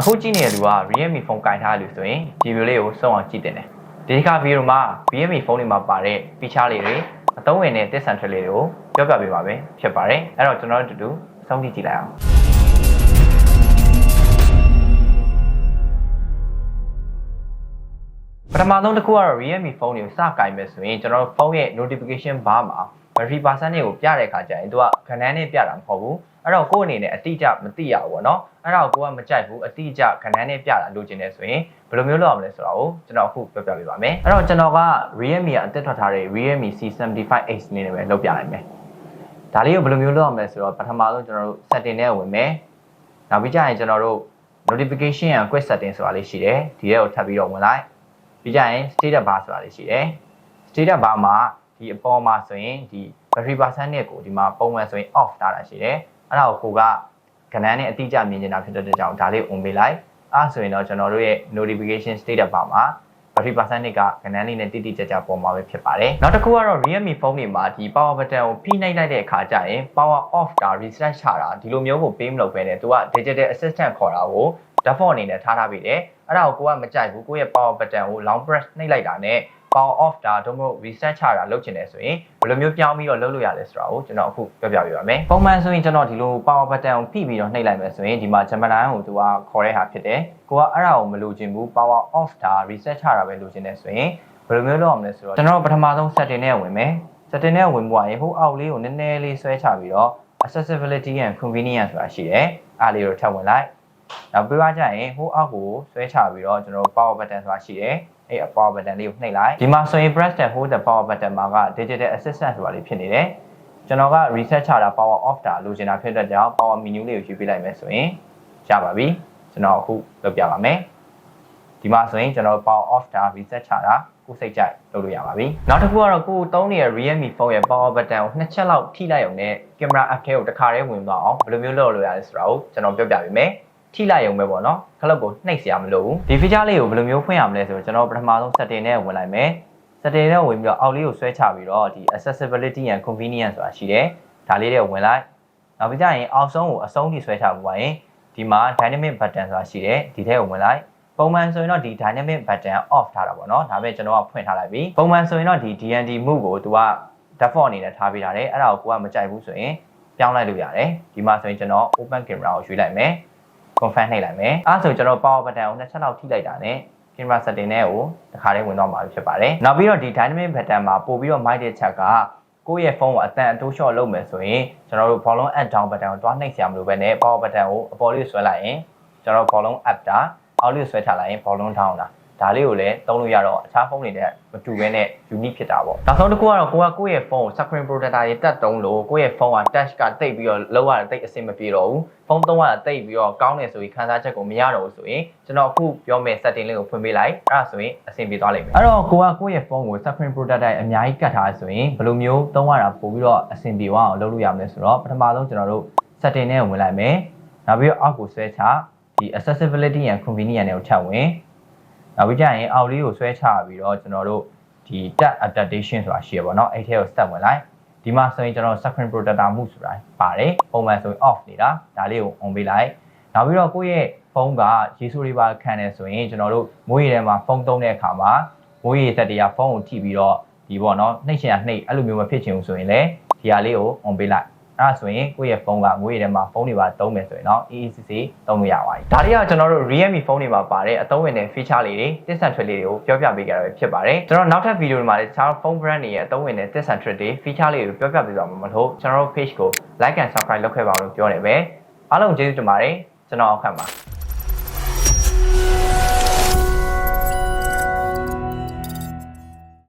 အခုကြည့်နေတဲ့လူက Realme ဖုန်းကင်ထားလို့ဆိုရင်ဒီဗီဒီယိုလေးကိုစုံအောင်ကြည့်တင်တယ်ဒီတစ်ခါဗီဒီယိုမှာ Realme ဖုန်းတွေမှာပါတဲ့ feature လေးတွေအသုံးဝင်တဲ့ disadvantage လေးတွေကိုပြောပြပေးပါမယ်ဖြစ်ပါတယ်အဲ့တော့ကျွန်တော်တို့အတူတူစောင့်ကြည့်ကြည့်လိုက်အောင်ပထမဆုံးတစ်ခုကတော့ Realme ဖုန်းတွေကိုစကင်မယ်ဆိုရင်ကျွန်တော်တို့ဖုန်းရဲ့ notification bar မှာ battery percentage ကိုပြတဲ့အခါကျရင်သူကခဏန်းနဲ့ပြတာမဟုတ်ဘူးအဲ့တော့ကိုယ့်အနေနဲ့အတိအကျမသိရဘူးပေါ့နော်အဲ့ဒါကိုကိုကမကြိုက်ဘူးအတိအကျခဏန်းနဲ့ပြတာလိုချင်တယ်ဆိုရင်ဘယ်လိုမျိုးလုပ်ရမလဲဆိုတော့ကျွန်တော်အခုပြောပြပေးပါမယ်အဲ့တော့ကျွန်တော်က Realme ကအသစ်ထွက်ထားတဲ့ Realme C75X လေးနဲ့ပဲလုပ်ပြလိုက်မယ်ဒါလေးကိုဘယ်လိုမျိုးလုပ်ရမလဲဆိုတော့ပထမဆုံးကျွန်တော်တို့ setting နဲ့ဝင်မယ်နောက်ပြီးကြရင်ကျွန်တော်တို့ notification ရ quick setting ဆိုတာလေးရှိတယ်ဒီထဲကိုထပ်ပြီးတော့ဝင်လိုက်ပြီးကြရင် status bar ဆိုတာလေးရှိတယ် status bar မှာ ဒီအပေါ်မှာဆိုရင်ဒီ battery percentage ကိုဒီမှာပုံမှန်ဆိုရင် off ထားတာရှိတယ်အဲ့ဒါကိုကိုကကဏ္ဍနဲ့အတိအကျမြင်နေတာဖြစ်တဲ့ကြောင့်ဒါလေး on ပေးလိုက်အဲ့ဆိုရင်တော့ကျွန်တော်တို့ရဲ့ notification status bar မှာ battery percentage ကကဏ္ဍလေးနဲ့တိတိကျကျပေါ်မှာပဲဖြစ်ပါတယ်နောက်တစ်ခုကတော့ Realme ဖုန်းတွေမှာဒီ power button ကိုဖိနှိပ်လိုက်တဲ့အခါကျရင် power off တာ reset ချတာဒီလိုမျိုးကိုပေးမလုပ်ပဲနဲ့သူက digital assistant ခေါ်တာကို default အနေနဲ့ထားထားပြီးတယ်အဲ့ဒါကိုကိုကမကြိုက်ဘူးကိုယ့်ရဲ့ power button ကို long press နှိပ်လိုက်တာနဲ့ power off တာတို့မဟုတ် reset ချတာလုပ်ချင်တယ်ဆိုရင်ဘယ်လိုမျိုးပြောင်းပြီးတော့လုပ်လို့ရလဲဆိုတာကိုကျွန်တော်အခုပြောပြပေးပါမယ်ပုံမှန်ဆိုရင်ကျွန်တော်ဒီလို power button ကိုဖိပြီးတော့နှိပ်လိုက်မယ်ဆိုရင်ဒီမှာ Gemini ကိုသူကခေါ်တဲ့ဟာဖြစ်တယ်ကိုကအဲ့ဒါကိုမလိုချင်ဘူး power off တာ reset ချတာပဲလိုချင်တယ်ဆိုရင်ဘယ်လိုမျိုးလုပ်အောင်လဲဆိုတော့ကျွန်တော်ပထမဆုံး setting နဲ့ဝင်မယ် setting နဲ့ဝင်ပွားရင်ဟိုအောက်လေးကိုနည်းနည်းလေးဆွဲချပြီးတော့ accessibility and convenience ဆိုတာရှိတယ်အားလေးကိုထပ်ဝင်လိုက်နောက်ပြီးသွားကြရင်ဟိုအောက်ကိုဆွဲချပြီးတော့ကျွန်တော် power button ဆိုတာရှိတယ် အဲ့ power button လေးကိုနှိပ်လိုက်ဒီမှာဆိုရင် press and hold the power button မှာက digital assistant ဆိုတာလေးဖြစ်နေတယ်ကျွန်တော်က reset ချတာ power off တာလိုချင်တာဖြစ်တဲ့ကြောင့် power menu လေးကိုယူပေးလိုက်မယ်ဆိုရင်ရပါပြီကျွန်တော်အခုလုပ်ပြပါမယ်ဒီမှာဆိုရင်ကျွန်တော် power off တာ reset ချတာကိုယ်စိတ်ကြိုက်လုပ်လို့ရပါပြီနောက်တစ်ခုကတော့ကိုယ်သုံးနေတဲ့ Realme phone ရဲ့ power button ကိုနှစ်ချက်လောက်ထိလိုက်ရုံနဲ့ camera app ထဲကိုတစ်ခါတည်းဝင်သွားအောင်ဘယ်လိုမျိုးလုပ်လို့ရလဲဆိုတာကိုကျွန်တော်ပြောပြပေးမယ် ထိလိုက်ရုံပဲပေါ့နော်ခလုတ်ကိုနှိပ်စရာမလိုဘူးဒီ feature လေးကိုဘယ်လိုမျိုးဖွင့်ရမလဲဆိုတော့ကျွန်တော်ပထမဆုံး setting နဲ့ဝင်လိုက်မယ် setting နဲ့ဝင်ပြီးတော့အောက်လေးကိုဆွဲချပြီးတော့ဒီ accessibility and convenience ဆိုတာရှိတယ်ဒါလေးတွေကိုဝင်လိုက်နောက်ပြီးကြရင်အောက်ဆုံးကိုအဆုံးထိဆွဲချပူပါရင်ဒီမှာ dynamic button ဆိုတာရှိတယ်ဒီထဲကိုဝင်လိုက်ပုံမှန်ဆိုရင်တော့ဒီ dynamic button off ထားတာပေါ့နော်ဒါပေမဲ့ကျွန်တော်ကဖွင့်ထားလိုက်ပြီပုံမှန်ဆိုရင်တော့ဒီ DND move ကို तू က default အနေနဲ့ထားပေးထားတယ်အဲ့ဒါကိုကိုကမကြိုက်ဘူးဆိုရင်ပြောင်းလိုက်လို့ရတယ်ဒီမှာဆိုရင်ကျွန်တော် open camera ကိုရွှေ့လိုက်မယ် confirm နှိပ်လိုက်မယ်အဲ့ဆိုကျွန်တော် power button ကိုနှစ်ချက်လောက်ထိလိုက်တာနဲ့ camera setting နဲ့ကိုတစ်ခါလေးဝင်တော့မှာဖြစ်ပါတယ်နောက်ပြီးတော့ဒီ dynamic button မှာပို့ပြီးတော့ mic တဲ့ချက်ကကိုယ့်ရဲ့ဖုန်းကိုအတန်အတိုးလျှော့လုပ်မယ်ဆိုရင်ကျွန်တော်တို့ volume up down button ကိုတွားနှိပ်ဆရာမလိုပဲနဲ့ power button ကိုအပေါ်လေးဆွဲလိုက်ရင်ကျွန်တော် volume up တာအောက်လေးဆွဲထားလိုက်ရင် volume down တာ ဒါလေးကိုလည်းသုံးလို့ရတော့အခြားဖုန်းတွေနဲ့မတူဘဲနဲ့ unique ဖြစ်တာပေါ့နောက်ဆုံးတစ်ခုကတော့ကိုကကိုယ့်ရဲ့ဖုန်းကို screen protector တွေတက်တုံးလို့ကိုယ့်ရဲ့ဖုန်းက touch ကတိတ်ပြီးတော့လောက်ရတိတ်အဆင်မပြေတော့ဘူးဖုန်းသုံးရတိတ်ပြီးတော့ကောင်းတယ်ဆိုပြီးခန်းစားချက်ကိုမရတော့ဘူးဆိုရင်ကျွန်တော်အခုပြောမယ့် setting လေးကိုဖွင့်ပေးလိုက်အဲ့ဒါဆိုရင်အဆင်ပြေသွားလိမ့်မယ်အဲ့တော့ကိုကကိုယ့်ရဲ့ဖုန်းကို screen protector အများကြီးကတ်ထားဆိုရင်ဘယ်လိုမျိုးသုံးရတာပို့ပြီးတော့အဆင်ပြေသွားအောင်လုပ်လို့ရမလဲဆိုတော့ပထမဆုံးကျွန်တော်တို့ setting နဲ့ဝင်လိုက်မယ်နောက်ပြီးတော့အောက်ကိုဆွဲချဒီ accessibility and convenience တွေကိုထပ်ဝင် နောက်ပြီးကြရင်အောက်လေးကိုဆွဲချပြီးတော့ကျွန်တော်တို့ဒီ tab adaptation ဆိုတာရှိရပါတော့အဲ့ထဲကို step ဝင်လိုက်ဒီမှာဆိုရင်ကျွန်တော် screen protector မှုဆိုတာပါတယ်ပုံမှန်ဆိုရင် off နေတာဒါလေးကို on ပေးလိုက်နောက်ပြီးတော့ကိုယ့်ရဲ့ဖုန်းကရေဆိုးလေးပါခံနေဆိုရင်ကျွန်တော်တို့မိုးရေထဲမှာဖုန်းသုံးတဲ့အခါမှာမိုးရေသက်တွေကဖုန်းကိုထိပြီးတော့ဒီပေါ့နော်နှိပ်ချင်တာနှိပ်အဲ့လိုမျိုးမဖြစ်ချင်ဘူးဆိုရင်လည်းဒီဟာလေးကို on ပေးလိုက် အဲ့ဒါဆိုရင်ကိုယ့်ရဲ့ဖုန်းကငွေထဲမှာဖုန်းတွေပါသုံးမယ်ဆိုရင်တော့ EECC သုံးလို့ရပါတယ်။ဒါတွေကကျွန်တော်တို့ Realme ဖုန်းတွေမှာပါတဲ့အသုံးဝင်တဲ့ feature လေးတွေတစ်ဆန်ထွေလေးတွေကိုပြောပြပေးကြရပဲဖြစ်ပါတယ်။ကျွန်တော်နောက်ထပ်ဗီဒီယိုတွေမှာလည်းတခြားဖုန်း brand တွေရဲ့အသုံးဝင်တဲ့တစ်ဆန်ထွေတွေ feature လေးတွေကိုပြောပြပေးပါမှာမလို့ကျွန်တော်တို့ page ကို like and subscribe လုပ်ခဲ့ပါလို့ပြောနေပဲ။အားလုံးကျေးဇူးတင်ပါတယ်ကျွန်တော်အောက်ခန့်ပါ။